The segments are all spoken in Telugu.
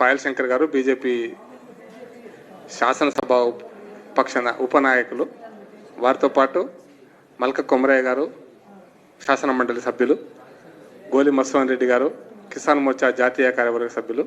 పాయల్ శంకర్ గారు బీజేపీ శాసనసభ పక్ష ఉపనాయకులు. వారితో పాటు మల్క కొమరయ్య గారు శాసన మండలి సభ్యులు. గోలి మత్స్వన్ రెడ్డి గారు కిసాన్ మోర్చా జాతీయ కార్యవర్గ సభ్యులు.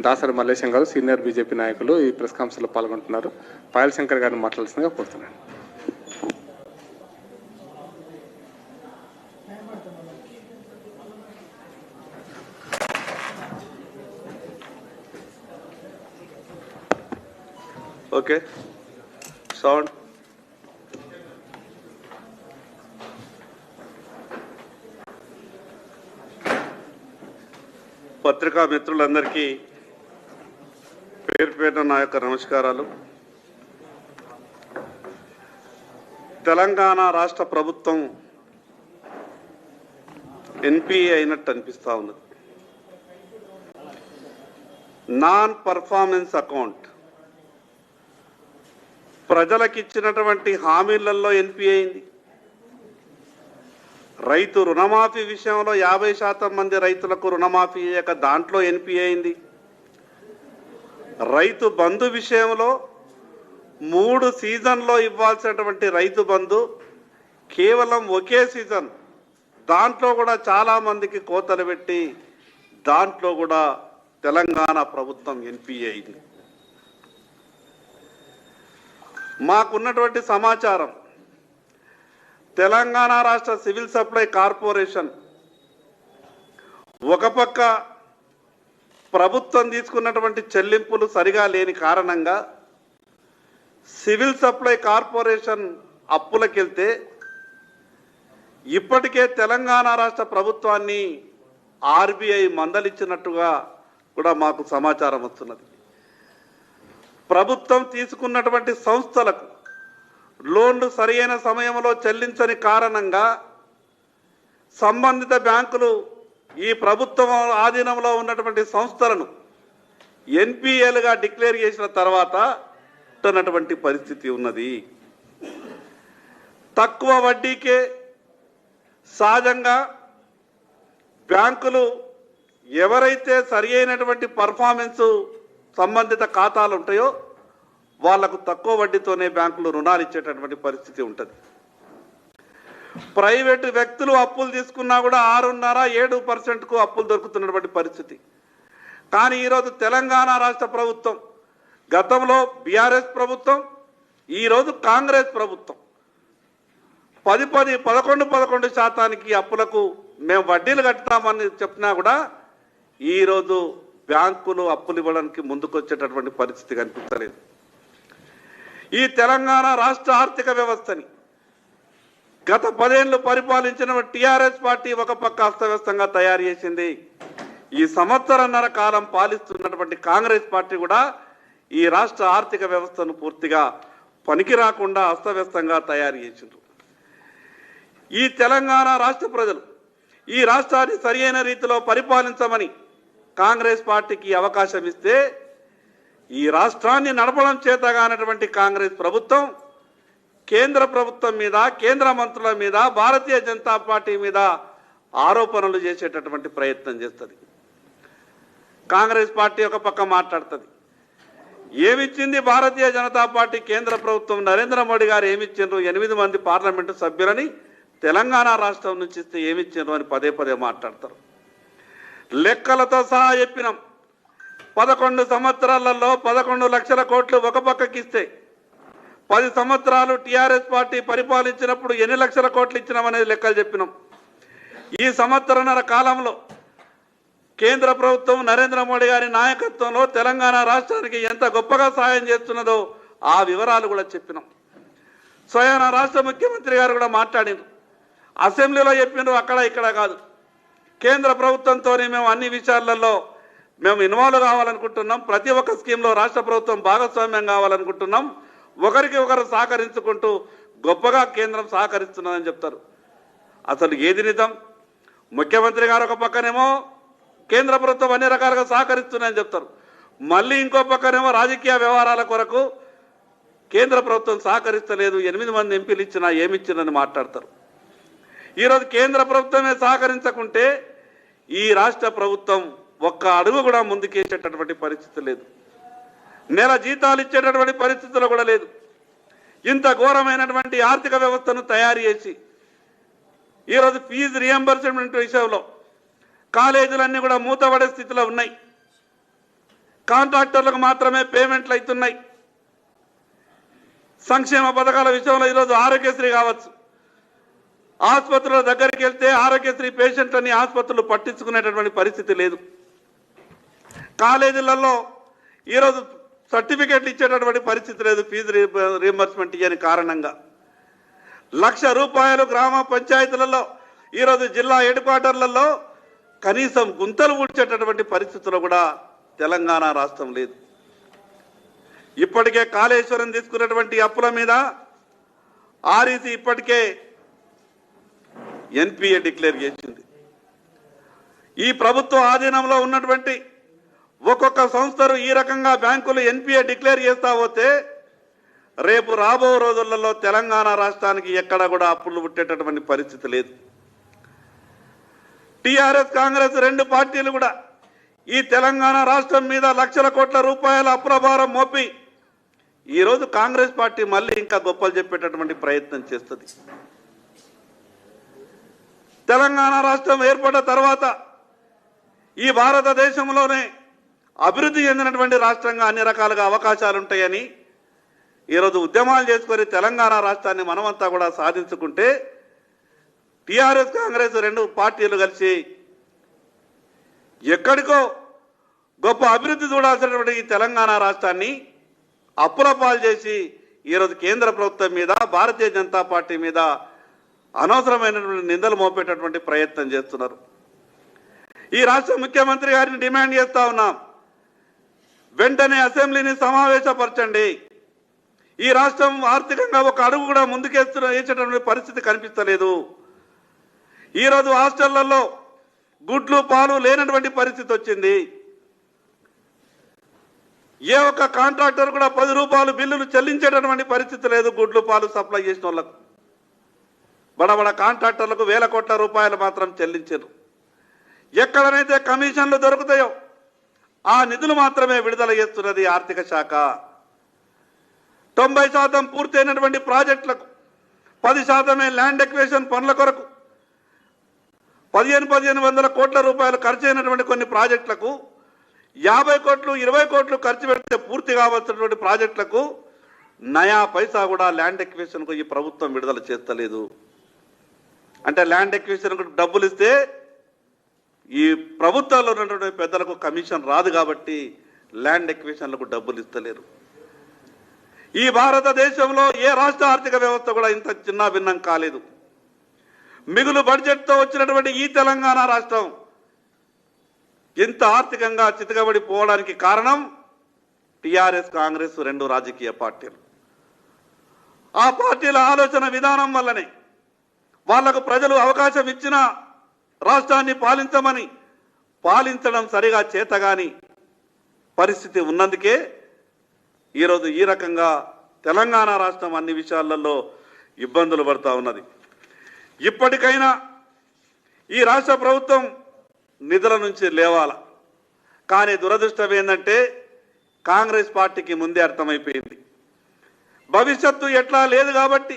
దాసరి మల్లేశం గారు సీనియర్ బీజేపీ నాయకులు ఈ ప్రెస్ కాన్ఫరెన్స్లో పాల్గొంటున్నారు. పాయల్ శంకర్ గారిని మాట్లాడాల్సిందిగా కోరుతున్నాను. ఓకే. సౌండ్ పత్రికా మిత్రులందరికీ పేరు పేరున నా యొక్క నమస్కారాలు. తెలంగాణ రాష్ట్ర ప్రభుత్వం ఎన్పిఏ అయినట్టు అనిపిస్తూ ఉన్నది. నాన్ పర్ఫార్మెన్స్ అకౌంట్ ప్రజలకు ఇచ్చినటువంటి హామీలలో ఎన్పి అయింది. రైతు రుణమాఫీ విషయంలో యాభై శాతం మంది రైతులకు రుణమాఫీ అయ్యాక దాంట్లో ఎన్పి అయింది. రైతు బంధు విషయంలో మూడు సీజన్లో ఇవ్వాల్సినటువంటి రైతు బంధు కేవలం ఒకే సీజన్ దాంట్లో కూడా చాలా మందికి కోతలు పెట్టి దాంట్లో కూడా తెలంగాణ ప్రభుత్వం ఎన్పి అయింది. మాకున్నటువంటి సమాచారం. తెలంగాణ రాష్ట్ర సివిల్ సప్లై కార్పొరేషన్ ఒక పక్క ప్రభుత్వం తీసుకున్నటువంటి చెల్లింపులు సరిగా లేని కారణంగా సివిల్ సప్లై కార్పొరేషన్ అప్పులకెళ్తే ఇప్పటికే తెలంగాణ రాష్ట్ర ప్రభుత్వాన్ని ఆర్బీఐ మందలిచ్చినట్టుగా కూడా మాకు సమాచారం వస్తున్నది. ప్రభుత్వం తీసుకున్నటువంటి సంస్థలకు లోన్లు సరియైన సమయంలో చెల్లించని కారణంగా సంబంధిత బ్యాంకులు ఈ ప్రభుత్వం ఆధీనంలో ఉన్నటువంటి సంస్థలను ఎన్పిఎల్గా డిక్లేర్ చేసిన తర్వాత ఉన్నటువంటి పరిస్థితి ఉన్నది. తక్కువ వడ్డీకే సహజంగా బ్యాంకులు ఎవరైతే సరి అయినటువంటి పర్ఫార్మెన్సు సంబంధిత ఖాతాలు ఉంటాయో వాళ్ళకు తక్కువ వడ్డీతోనే బ్యాంకులు రుణాలు ఇచ్చేటటువంటి పరిస్థితి ఉంటుంది. ప్రైవేటు వ్యక్తులు అప్పులు తీసుకున్నా కూడా ఆరున్నర ఏడు పర్సెంట్కు అప్పులు దొరుకుతున్నటువంటి పరిస్థితి. కానీ ఈరోజు తెలంగాణ రాష్ట్ర ప్రభుత్వం గతంలో బీఆర్ఎస్ ప్రభుత్వం ఈరోజు కాంగ్రెస్ ప్రభుత్వం పది పది పదకొండు పదకొండు శాతానికి అప్పులకు మేము వడ్డీలు కట్టుతామని చెప్పినా కూడా ఈరోజు బ్యాంకులు అప్పులు ఇవ్వడానికి ముందుకొచ్చేటటువంటి పరిస్థితి కనిపించలేదు. ఈ తెలంగాణ రాష్ట్ర ఆర్థిక వ్యవస్థని గత పదేళ్ళు పరిపాలించిన టీఆర్ఎస్ పార్టీ ఒక పక్క అస్తవ్యస్తంగా తయారు చేసింది. ఈ సంవత్సరన్నర కాలం పాలిస్తున్నటువంటి కాంగ్రెస్ పార్టీ కూడా ఈ రాష్ట్ర ఆర్థిక వ్యవస్థను పూర్తిగా పనికి రాకుండా అస్తవ్యస్తంగా తయారు చేసిండ్రు. ఈ తెలంగాణ రాష్ట్ర ప్రజలు ఈ రాష్ట్రాన్ని సరియైన రీతిలో పరిపాలించమని కాంగ్రెస్ పార్టీకి అవకాశం ఇస్తే ఈ రాష్ట్రాన్ని నడపడం చేతగానటువంటి కాంగ్రెస్ ప్రభుత్వం కేంద్ర ప్రభుత్వం మీద కేంద్ర మంత్రుల మీద భారతీయ జనతా పార్టీ మీద ఆరోపణలు చేసేటటువంటి ప్రయత్నం చేస్తుంది. కాంగ్రెస్ పార్టీ ఒక పక్క మాట్లాడుతుంది. ఏమిచ్చింది భారతీయ జనతా పార్టీ కేంద్ర ప్రభుత్వం? నరేంద్ర మోడీ గారు ఏమిచ్చిండ్రు? ఎనిమిది మంది పార్లమెంటు సభ్యులని తెలంగాణ రాష్ట్రం నుంచి ఇస్తే ఏమిచ్చిండ్రు అని పదే పదే మాట్లాడతారు. లెక్కలతో సహా చెప్పినాం. పదకొండు సంవత్సరాలలో పదకొండు లక్షల కోట్లు ఒక పక్కకి ఇస్తే పది సంవత్సరాలు టీఆర్ఎస్ పార్టీ పరిపాలించినప్పుడు ఎన్ని లక్షల కోట్లు ఇచ్చినామనేది లెక్కలు చెప్పినాం. ఈ సంవత్సరన్నర కాలంలో కేంద్ర ప్రభుత్వం నరేంద్ర మోడీ గారి నాయకత్వంలో తెలంగాణ రాష్ట్రానికి ఎంత గొప్పగా సాయం చేస్తున్నదో ఆ వివరాలు కూడా చెప్పినాం. స్వయాన రాష్ట్ర ముఖ్యమంత్రి గారు కూడా మాట్లాడిండ్రు. అసెంబ్లీలో చెప్పిండ్రు అక్కడ ఇక్కడ కాదు. కేంద్ర ప్రభుత్వంతోనే మేము అన్ని విషయాలలో మేము ఇన్వాల్వ్ కావాలనుకుంటున్నాం. ప్రతి ఒక్క స్కీమ్లో రాష్ట్ర ప్రభుత్వం భాగస్వామ్యం కావాలనుకుంటున్నాం. ఒకరికి ఒకరు సహకరించుకుంటూ గొప్పగా కేంద్రం సహకరిస్తున్నదని చెప్తారు. అసలు ఏది నిజం? ముఖ్యమంత్రి గారు ఒక పక్కనేమో కేంద్ర ప్రభుత్వం అన్ని రకాలుగా సహకరిస్తున్నాయని చెప్తారు. మళ్ళీ ఇంకో పక్కనేమో రాజకీయ వ్యవహారాల కొరకు కేంద్ర ప్రభుత్వం సహకరిస్తలేదు. ఎనిమిది మంది ఎంపీలు ఇచ్చినా ఏమిచ్చిందని మాట్లాడతారు. ఈరోజు కేంద్ర ప్రభుత్వమే సహకరించకుంటే ఈ రాష్ట్ర ప్రభుత్వం ఒక్క అడుగు కూడా ముందుకేసేటటువంటి పరిస్థితి లేదు. నెల జీతాలు ఇచ్చేటటువంటి పరిస్థితులు కూడా లేదు. ఇంత ఘోరమైనటువంటి ఆర్థిక వ్యవస్థను తయారు చేసి ఈరోజు ఫీజు రియంబర్స్మెంట్ విషయంలో కాలేజీలన్నీ కూడా మూతపడే స్థితిలో ఉన్నాయి. కాంట్రాక్టర్లకు మాత్రమే పేమెంట్లు అవుతున్నాయి. సంక్షేమ పథకాల విషయంలో ఈరోజు ఆరోగ్యశ్రీ కావచ్చు. ఆసుపత్రుల దగ్గరికి వెళ్తే ఆరోగ్యశ్రీ పేషెంట్లని ఆసుపత్రులు పట్టించుకునేటటువంటి పరిస్థితి లేదు. కాలేజీలలో ఈరోజు సర్టిఫికెట్లు ఇచ్చేటటువంటి పరిస్థితి లేదు ఫీజు రీఎంబర్స్మెంట్ ఇవ్వని కారణంగా. లక్ష రూపాయలు గ్రామ పంచాయతీలలో ఈరోజు జిల్లా హెడ్ క్వార్టర్లలో కనీసం గుంతలు ఊడ్చేటటువంటి పరిస్థితులు కూడా తెలంగాణ రాష్ట్రం లేదు. ఇప్పటికే కాళేశ్వరం తీసుకున్నటువంటి అప్పుల మీద ఆర్ఈసీ ఇప్పటికే ఎన్పిఏ డిక్లేర్ చేసింది. ఈ ప్రభుత్వ ఆధీనంలో ఉన్నటువంటి ఒక్కొక్క సంస్థలు ఈ రకంగా బ్యాంకులు ఎన్పిఏ డిక్లేర్ చేస్తా పోతే రేపు రాబో రోజులలో తెలంగాణ రాష్ట్రానికి ఎక్కడ కూడా అప్పులు పుట్టేటటువంటి పరిస్థితి లేదు. టిఆర్ఎస్ కాంగ్రెస్ రెండు పార్టీలు కూడా ఈ తెలంగాణ రాష్ట్రం మీద లక్షల కోట్ల రూపాయల అప్రభారం మోపి ఈరోజు కాంగ్రెస్ పార్టీ మళ్ళీ ఇంకా గొప్పలు చెప్పేటటువంటి ప్రయత్నం చేస్తుంది. తెలంగాణ రాష్ట్రం ఏర్పడ్డ తర్వాత ఈ భారతదేశంలోనే అభివృద్ధి చెందినటువంటి రాష్ట్రంగా అన్ని రకాలుగా అవకాశాలు ఉంటాయని ఈరోజు ఉద్యమాలు చేసుకొని తెలంగాణ రాష్ట్రాన్ని మనమంతా కూడా సాధించుకుంటే టీఆర్ఎస్ కాంగ్రెస్ రెండు పార్టీలు కలిసి ఎక్కడికో గొప్ప అభివృద్ధి చూడాల్సినటువంటి ఈ తెలంగాణ రాష్ట్రాన్ని అప్పుల పాలు చేసి ఈరోజు కేంద్ర ప్రభుత్వం మీద భారతీయ జనతా పార్టీ మీద అనవసరమైనటువంటి నిందలు మోపేటటువంటి ప్రయత్నం చేస్తున్నారు. ఈ రాష్ట్ర ముఖ్యమంత్రి గారిని డిమాండ్ చేస్తా ఉన్నాం. వెంటనే అసెంబ్లీని సమావేశపరచండి. ఈ రాష్ట్రం ఆర్థికంగా ఒక అడుగు కూడా ముందుకేస్తున్న వేసేటటువంటి పరిస్థితి కనిపిస్తలేదు. ఈరోజు హాస్టళ్ళలో గుడ్లు పాలు లేనటువంటి పరిస్థితి వచ్చింది. ఏ ఒక్క కాంట్రాక్టర్ కూడా పది రూపాయలు బిల్లులు చెల్లించేటటువంటి పరిస్థితి లేదు గుడ్లు పాలు సప్లై చేసిన వాళ్ళకు. బడబడ కాంట్రాక్టర్లకు వేల కోట్ల రూపాయలు మాత్రం చెల్లించారు. ఎక్కడనైతే కమిషన్లు దొరుకుతాయో ఆ నిధులు మాత్రమే విడుదల చేస్తున్నది ఆర్థిక శాఖ. తొంభై శాతం పూర్తయినటువంటి ప్రాజెక్టులకు పది శాతమే ల్యాండ్ ఎక్వేషన్ పనుల కొరకు పదిహేను పదిహేను వందల కోట్ల రూపాయలు ఖర్చు అయినటువంటి కొన్ని ప్రాజెక్టులకు యాభై కోట్లు ఇరవై కోట్లు ఖర్చు పెడితే పూర్తి కావాల్సినటువంటి ప్రాజెక్టులకు నయా పైసా కూడా ల్యాండ్ ఎక్వేషన్కు ఈ ప్రభుత్వం విడుదల చేస్తలేదు. అంటే ల్యాండ్ ఎక్విజిషన్ డబ్బులు ఇస్తే ఈ ప్రభుత్వాల్లో ఉన్నటువంటి పెద్దలకు కమిషన్ రాదు కాబట్టి ల్యాండ్ ఎక్విజిషన్లకు డబ్బులు ఇస్తలేరు. ఈ భారతదేశంలో ఏ రాష్ట్ర ఆర్థిక వ్యవస్థ కూడా ఇంత చిన్న భిన్నం కాలేదు. మిగులు బడ్జెట్తో వచ్చినటువంటి ఈ తెలంగాణ రాష్ట్రం ఇంత ఆర్థికంగా చితకబడిపోవడానికి కారణం టిఆర్ఎస్ కాంగ్రెస్ రెండు రాజకీయ పార్టీలు. ఆ పార్టీల ఆలోచన విధానం వల్లనే వాళ్ళకు ప్రజలు అవకాశం ఇచ్చిన రాష్ట్రాన్ని పాలించమని పాలించడం సరిగా చేతగాని పరిస్థితి ఉన్నందుకే ఈరోజు ఈ రకంగా తెలంగాణ రాష్ట్రం అన్ని విషయాలలో ఇబ్బందులు పడతా ఉన్నది. ఇప్పటికైనా ఈ రాష్ట్ర ప్రభుత్వం నిధుల నుంచి లేవాల? కానీ దురదృష్టం ఏంటంటే కాంగ్రెస్ పార్టీకి ముందే అర్థమైపోయింది. భవిష్యత్తు ఎట్లా లేదు కాబట్టి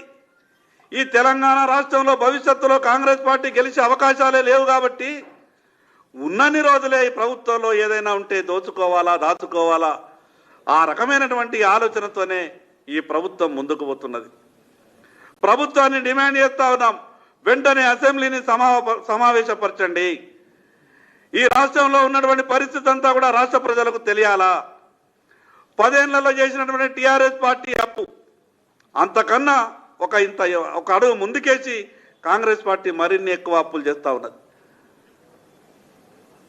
ఈ తెలంగాణ రాష్ట్రంలో భవిష్యత్తులో కాంగ్రెస్ పార్టీ గెలిచే అవకాశాలే లేవు కాబట్టి ఉన్నన్ని రోజులే ఈ ప్రభుత్వంలో ఏదైనా ఉంటే దోచుకోవాలా దాచుకోవాలా? ఆ రకమైనటువంటి ఆలోచనతోనే ఈ ప్రభుత్వం ముందుకు పోతున్నది. ప్రభుత్వాన్ని డిమాండ్ చేస్తా ఉన్నాం. వెంటనే అసెంబ్లీని సమా సమావేశపరచండి. ఈ రాష్ట్రంలో ఉన్నటువంటి పరిస్థితి అంతా కూడా రాష్ట్ర ప్రజలకు తెలియాలా? పదేళ్ళలో చేసినటువంటి టీఆర్ఎస్ పార్టీ అప్పు అంతకన్నా ఒక ఇంత ఒక అడుగు ముందుకేసి కాంగ్రెస్ పార్టీ మరిన్ని ఎక్కువ అప్పులు చేస్తూ ఉన్నది.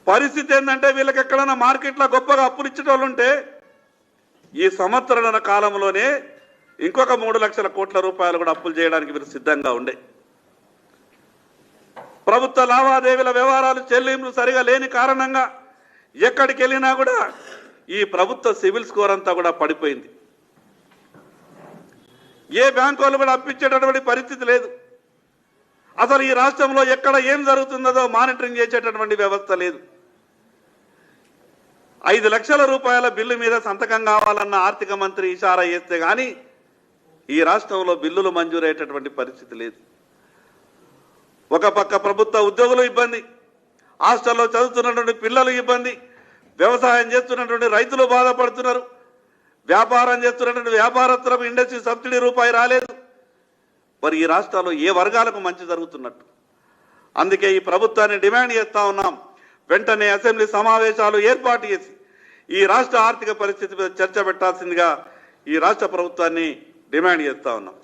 పరిస్థితి ఏంటంటే వీళ్ళకి ఎక్కడైనా మార్కెట్లో గొప్పగా అప్పులు ఇచ్చేటోళ్ళు ఉంటే ఈ సంవత్సరాల కాలంలోనే ఇంకొక మూడు లక్షల కోట్ల రూపాయలు కూడా అప్పులు చేయడానికి వీరు సిద్ధంగా ఉండే. ప్రభుత్వ లావాదేవీల వ్యవహారాలు చెల్లింపులు సరిగా లేని కారణంగా ఎక్కడికి వెళ్ళినా కూడా ఈ ప్రభుత్వ సివిల్ స్కోర్ అంతా కూడా పడిపోయింది. ఏ బ్యాంకు వాళ్ళు కూడా అప్పించేటటువంటి పరిస్థితి లేదు. అసలు ఈ రాష్ట్రంలో ఎక్కడ ఏం జరుగుతుందో మానిటరింగ్ చేసేటటువంటి వ్యవస్థ లేదు. ఐదు లక్షల రూపాయల బిల్లు మీద సంతకం కావాలన్న ఆర్థిక మంత్రి ఇషారా చేస్తే కానీ ఈ రాష్ట్రంలో బిల్లులు మంజూరయ్యేటటువంటి పరిస్థితి లేదు. ఒక పక్క ప్రభుత్వ ఉద్యోగులు ఇబ్బంది హాస్టల్లో చదువుతున్నటువంటి పిల్లలు ఇబ్బంది వ్యవసాయం చేస్తున్నటువంటి రైతులు బాధపడుతున్నారు. వ్యాపారం చేస్తున్నటువంటి వ్యాపారత్వం ఇండస్ట్రీ సబ్సిడీ రూపాయి రాలేదు. మరి ఈ రాష్ట్రాల్లో ఏ వర్గాలకు మంచి జరుగుతున్నట్టు? అందుకే ఈ ప్రభుత్వాన్ని డిమాండ్ చేస్తా ఉన్నాం. వెంటనే అసెంబ్లీ సమావేశాలు ఏర్పాటు చేసి ఈ రాష్ట్ర ఆర్థిక పరిస్థితి మీద చర్చ పెట్టాల్సిందిగా ఈ రాష్ట్ర ప్రభుత్వాన్ని డిమాండ్ చేస్తా ఉన్నాం.